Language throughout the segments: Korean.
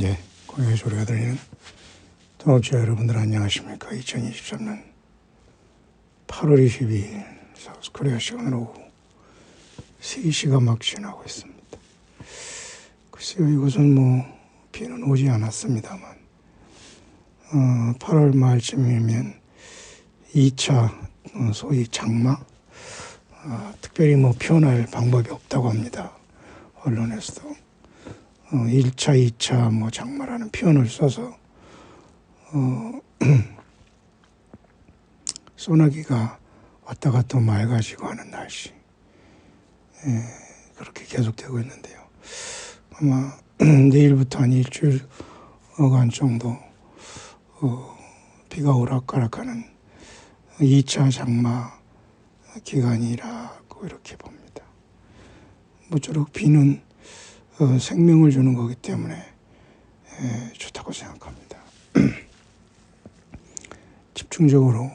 네, 공연의 소리가 들리는 동업자 여러분들 안녕하십니까? 2023년 8월 22일 사우스코리아 시간 오후 3시가 막 지나고 있습니다. 글쎄요, 이곳은 뭐 비는 오지 않았습니다만 어, 8월 말쯤이면 2차 어, 소위 장마 어, 특별히 뭐 표현할 방법이 없다고 합니다. 언론에서도 어, 1차, 2차 뭐 장마라는 표현을 써서 어, 소나기가 왔다 갔다 맑아지고 하는 날씨 예, 그렇게 계속되고 있는데요. 아마 내일부터 한 일주일간 정도 어, 비가 오락가락하는 2차 장마 기간이라고 이렇게 봅니다. 모쪼록 비는 어, 생명을 주는 거기 때문에 에, 좋다고 생각합니다. 집중적으로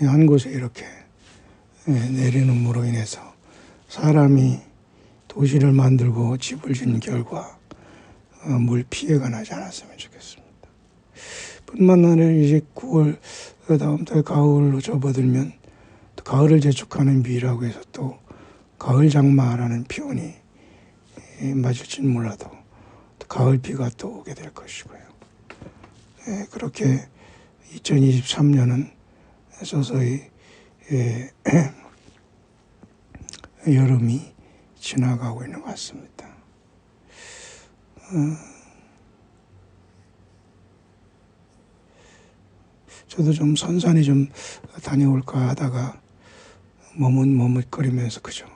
한 곳에 이렇게 에, 내리는으로 인해서 사람이 도시를 만들고 집을 짓는 결과 어, 물 피해가 나지 않았으면 좋겠습니다. 뿐만 아니라 이제 9월 그 다음 달 가을로 접어들면 또 가을을 재촉하는 비라고 해서 또 가을 장마라는 표현이 예, 맞을지는 몰라도 또 가을 비가 또 오게 될 것이고요. 예, 그렇게 2023년은 서서히 예, 여름이 지나가고 있는 것 같습니다. 어, 저도 좀 선산에 좀 다녀올까 하다가 머뭇 머뭇거리면서 그죠.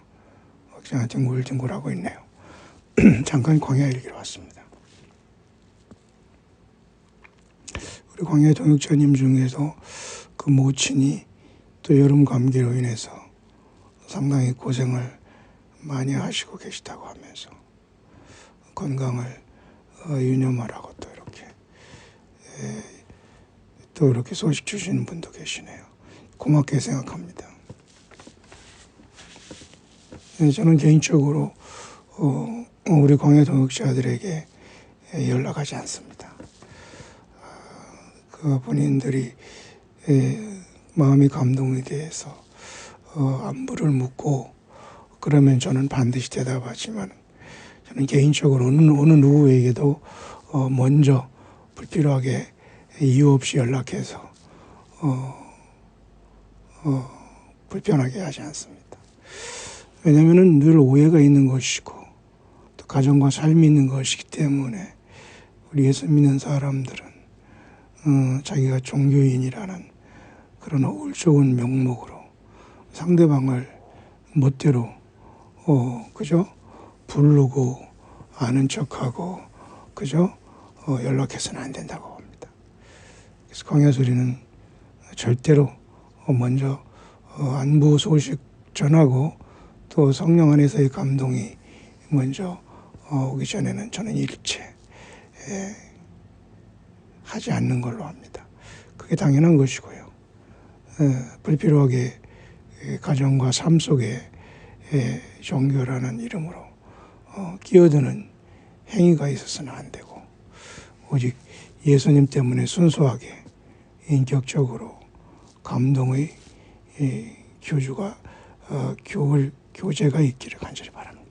그냥 뒹굴뒹굴하고 있네요. 잠깐 광야 일기로 왔습니다. 우리 광야 동역자님 중에서 그 모친이 또 여름 감기로 인해서 상당히 고생을 많이 하시고 계시다고 하면서 건강을 어, 유념하라고 또 이렇게 또 이렇게 소식 주시는 분도 계시네요. 고맙게 생각합니다. 네, 저는 개인적으로 어, 우리 광해 동역자들에게 연락하지 않습니다. 그 본인들이 마음이 감동이 돼서 어, 안부를 묻고 그러면 저는 반드시 대답하지만 저는 개인적으로 어느, 어느 누구에게도 어, 먼저 불필요하게 이유 없이 연락해서 어, 어, 불편하게 하지 않습니다. 왜냐하면 늘 오해가 있는 것이고 또 가정과 삶이 있는 것이기 때문에 우리 예수 믿는 사람들은 어, 자기가 종교인이라는 그런 좋은 명목으로 상대방을 멋대로 어, 그죠? 부르고 아는 척하고 그죠? 어, 연락해서는 안 된다고 봅니다. 그래서 광야소리는 절대로 먼저 어, 안부 소식 전하고 또 성령 안에서의 감동이 먼저 어, 오기 전에는 저는 일체 에, 하지 않는 걸로 합니다. 그게 당연한 것이고요. 에, 불필요하게 에, 가정과 삶 속에 에, 종교라는 이름으로 어, 끼어드는 행위가 있어서는 안 되고 오직 예수님 때문에 순수하게 인격적으로 감동의 교주가 어, 교울 교제가 있기를 간절히 바랍니다.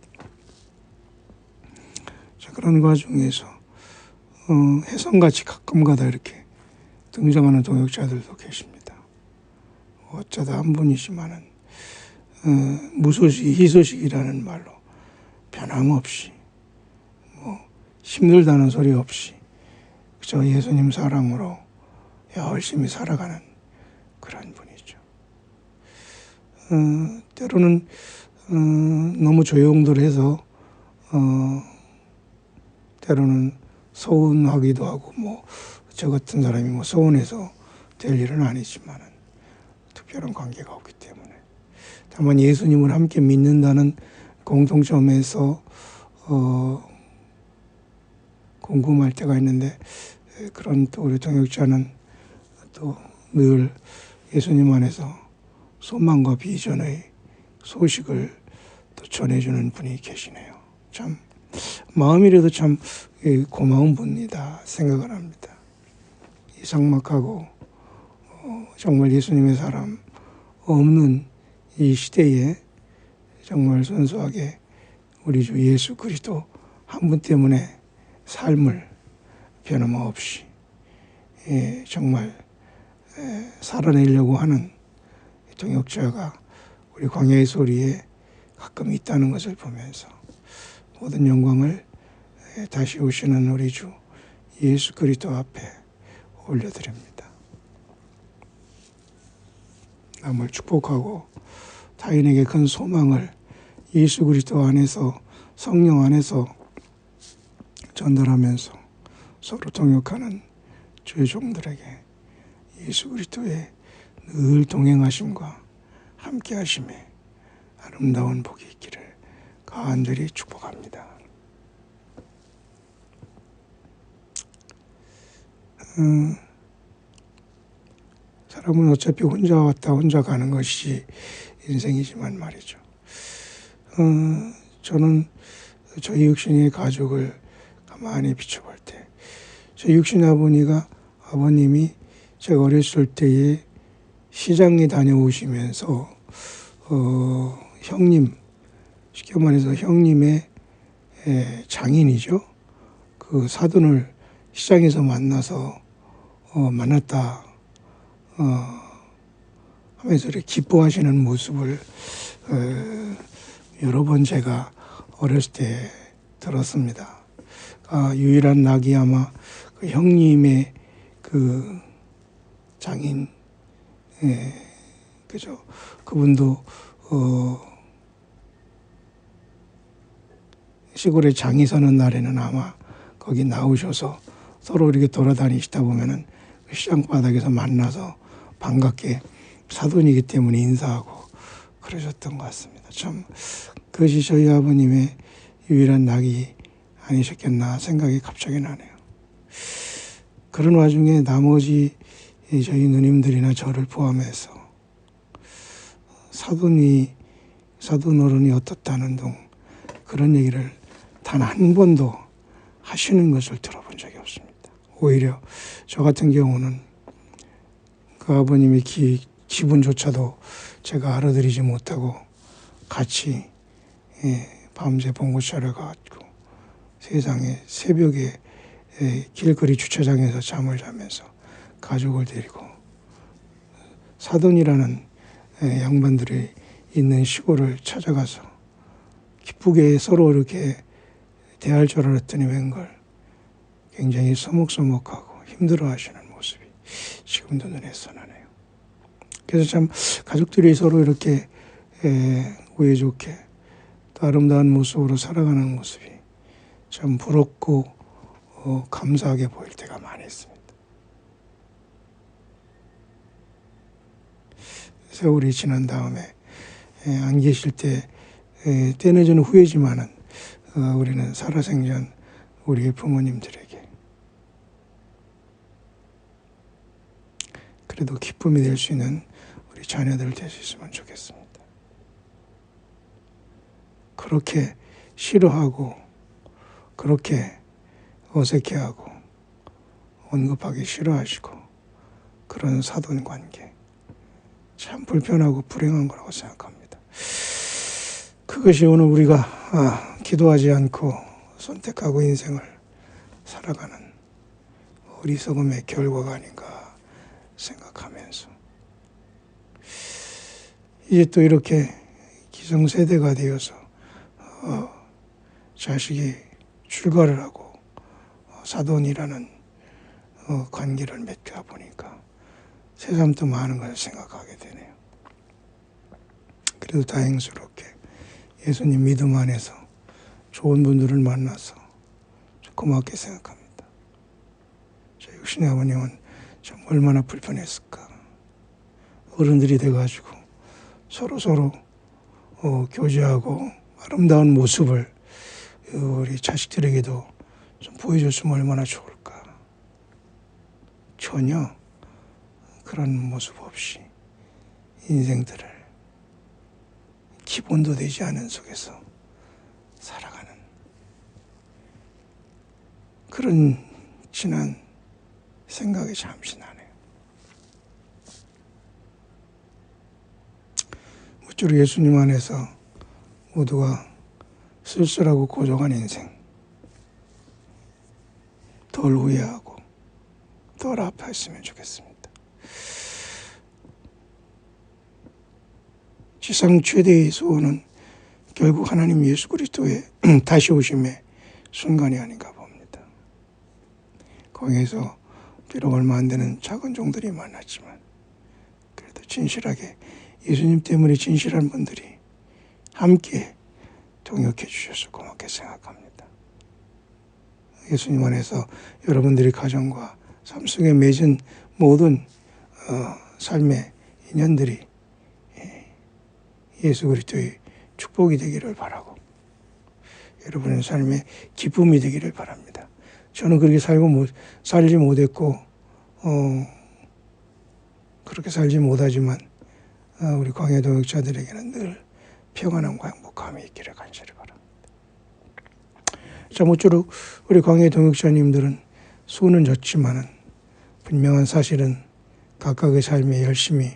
자, 그런 과정에서 어, 해성같이 가끔가다 이렇게 등장하는 동역자들도 계십니다. 어쩌다 한 분이지만은 어, 무소식, 희소식이라는 말로 변함없이 뭐 힘들다는 소리 없이 저 예수님 사랑으로 열심히 살아가는 그런 분이죠. 어, 때로는 어, 너무 조용들 해서 어, 때로는 서운하기도 하고 뭐 저 같은 사람이 뭐 서운해서 될 일은 아니지만은 특별한 관계가 없기 때문에 다만 예수님을 함께 믿는다는 공통점에서 어, 궁금할 때가 있는데 그런 또 우리 동역자는 또 늘 예수님 안에서 소망과 비전의 소식을 또 전해주는 분이 계시네요. 참 마음이라도 참 예, 고마운 분이다 생각을 합니다. 이 삭막하고 어, 정말 예수님의 사람 없는 이 시대에 정말 순수하게 우리 주 예수 그리스도 한 분 때문에 삶을 변함없이 예, 정말 에, 살아내려고 하는 동역자가 우리 광야의 소리에 가끔 있다는 것을 보면서 모든 영광을 에, 다시 오시는 우리 주 예수 그리스도 앞에 올려드립니다. 남을 축복하고 타인에게 큰 소망을 예수 그리스도 안에서 성령 안에서 전달하면서 서로 동역하는 주의 종들에게 예수 그리스도의 늘 동행하심과 함께하심에 아름다운 복이 있기를 간절히 축복합니다. 음, 사람은 어차피 혼자 왔다 혼자 가는 것이 인생이지만 말이죠. 어, 저는 저희 육신의 가족을 가만히 비춰볼 때, 저희 육신 아버니가 아버님이 제가 어렸을 때에 시장에 다녀오시면서 어, 형님, 쉽게 말해서 형님의 에, 장인이죠. 그 사돈을 시장에서 만나서 어, 만났다 어, 하면서 이렇게 기뻐하시는 모습을 어, 여러 번 제가 어렸을 때 들었습니다. 아, 유일한 낙이 아마 그 형님의 그 장인, 예, 그죠. 그분도, 어, 시골에 장이 서는 날에는 아마 거기 나오셔서 서로 이렇게 돌아다니시다 보면은 그 시장 바닥에서 만나서 반갑게 사돈이기 때문에 인사하고 그러셨던 것 같습니다. 참 그것이 저희 아버님의 유일한 낙이 아니셨겠나 생각이 갑자기 나네요. 그런 와중에 나머지 저희 누님들이나 저를 포함해서 사돈이 사돈 어른이 어떻다는 등 그런 얘기를 단 한 번도 하시는 것을 들어본 적이 없습니다. 오히려 저 같은 경우는 그 아버님의 기, 기분조차도 제가 알아들이지 못하고 같이 예, 밤새 봉고 차려가지고 세상에 새벽에 예, 길거리 주차장에서 잠을 자면서 가족을 데리고 사돈이라는 예, 양반들이 있는 시골을 찾아가서 기쁘게 서로 이렇게 대할 줄 알았더니 웬걸 굉장히 서먹서먹하고 힘들어 하시는 모습이 지금도 눈에 선하네요. 그래서 참 가족들이 서로 이렇게 에, 우애 좋게 또 아름다운 모습으로 살아가는 모습이 참 부럽고 어, 감사하게 보일 때가 많이 있습니다. 세월이 지난 다음에 에, 안 계실 때 에, 때는 저는 후회지만은 어, 우리는 살아생전 우리의 부모님들에게 그래도 기쁨이 될 수 있는 우리 자녀들 될 수 있으면 좋겠습니다. 그렇게 싫어하고 그렇게 어색해하고 언급하기 싫어하시고 그런 사돈 관계 참 불편하고 불행한 거라고 생각합니다. 그것이 오늘 우리가 아, 기도하지 않고 선택하고 인생을 살아가는 어리석음의 결과가 아닌가 생각하면서 이제 또 이렇게 기성세대가 되어서 어, 자식이 출가를 하고 어, 사돈이라는 어, 관계를 맺다 보니까 새삼 또 많은 것을 생각하게 되네요. 그래도 다행스럽게 예수님 믿음 안에서 좋은 분들을 만나서 고맙게 생각합니다. 저희 육신의 아버님은 참 얼마나 불편했을까. 어른들이 돼가지고 서로 서로 어, 교제하고 아름다운 모습을 우리 자식들에게도 좀 보여줬으면 얼마나 좋을까. 전혀 그런 모습 없이 인생들을 기본도 되지 않은 속에서 살아가는 그런 지난 생각이 잠시 나네요. 무쪼록 예수님 안에서 모두가 쓸쓸하고 고정한 인생, 덜 후회하고 덜 아파했으면 좋겠습니다. 지상 최대의 소원은 결국 하나님 예수 그리스도의 다시 오심의 순간이 아닌가 봅니다. 거기에서 비록 얼마 안 되는 작은 종들이 많았지만 그래도 진실하게 예수님 때문에 진실한 분들이 함께 동역해 주셔서 고맙게 생각합니다. 예수님 안에서 여러분들의 가정과 삶 속에 맺은 모든 어, 삶의 인연들이 예, 예수 그리스도의 축복이 되기를 바라고 여러분의 삶에 기쁨이 되기를 바랍니다. 저는 그렇게 살고 못, 살지 못했고 어, 그렇게 살지 못하지만 어, 우리 광해 동역자들에게는 늘 평안함과 행복함이 있기를 간절히 바랍니다. 자, 모쪼록 우리 광해 동역자님들은 수는 졌지만은 분명한 사실은 각각의 삶에 열심히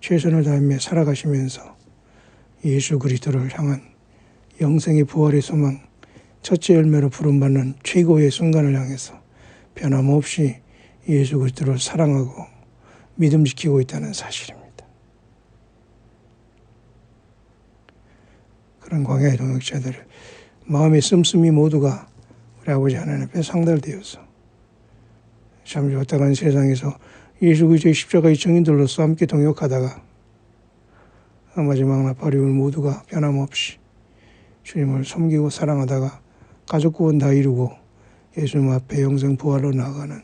최선을 다하며 살아가시면서 예수 그리스도를 향한 영생의 부활의 소망, 첫째 열매로 부름받는 최고의 순간을 향해서 변함없이 예수 그리스도를 사랑하고 믿음 지키고 있다는 사실입니다. 그런 광야의 동역자들 마음의 씀씀이 모두가 우리 아버지 하나님 앞에 상달되어서 참 좋다간 세상에서 예수 그리스도의 십자가의 증인들로서 함께 동역하다가 마지막 나팔이울 모두가 변함없이 주님을 섬기고 사랑하다가 가족 구원 다 이루고 예수님 앞에 영생 부활로 나가는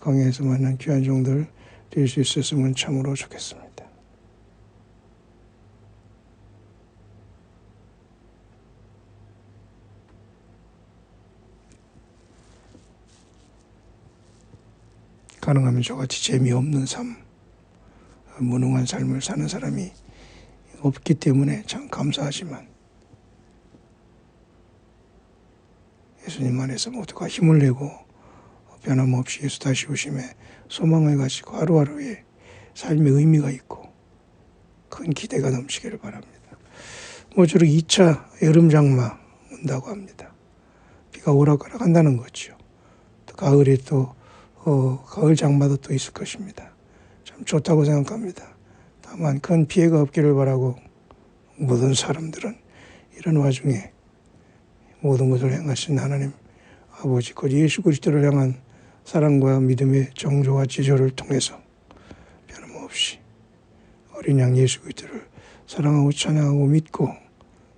광야에서 만난 귀한 종들 될 수 있었으면 참으로 좋겠습니다. 가능하면 저같이 재미없는 삶, 무능한 삶을 사는 사람이 없기 때문에 참 감사하지만 예수님 안에서 모두가 힘을 내고 변함없이 예수 다시 오심에 소망을 가지고 하루하루에 삶의 의미가 있고 큰 기대가 넘치기를 바랍니다. 모쪼록 2차 여름 장마 온다고 합니다. 비가 오락가락 한다는 거죠. 또 가을에 또 어, 가을 장마도 또 있을 것입니다. 참 좋다고 생각합니다. 다만 큰 피해가 없기를 바라고 모든 사람들은 이런 와중에 모든 것을 행하신 하나님 아버지 곧 예수 그리스도를 향한 사랑과 믿음의 정조와 지조를 통해서 변함없이 어린 양 예수 그리스도를 사랑하고 찬양하고 믿고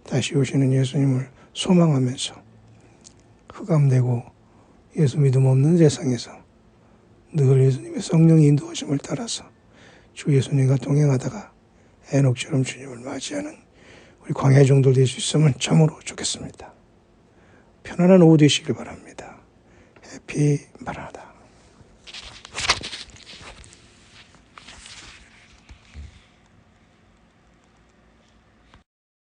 다시 오시는 예수님을 소망하면서 흑암되고 예수 믿음 없는 세상에서 늘 예수님의 성령의 인도하심을 따라서 주 예수님과 동행하다가 해녹처럼 주님을 맞이하는 우리 광야 정도 될 수 있으면 참으로 좋겠습니다. 편안한 오후 되시길 바랍니다. 해피 마라다.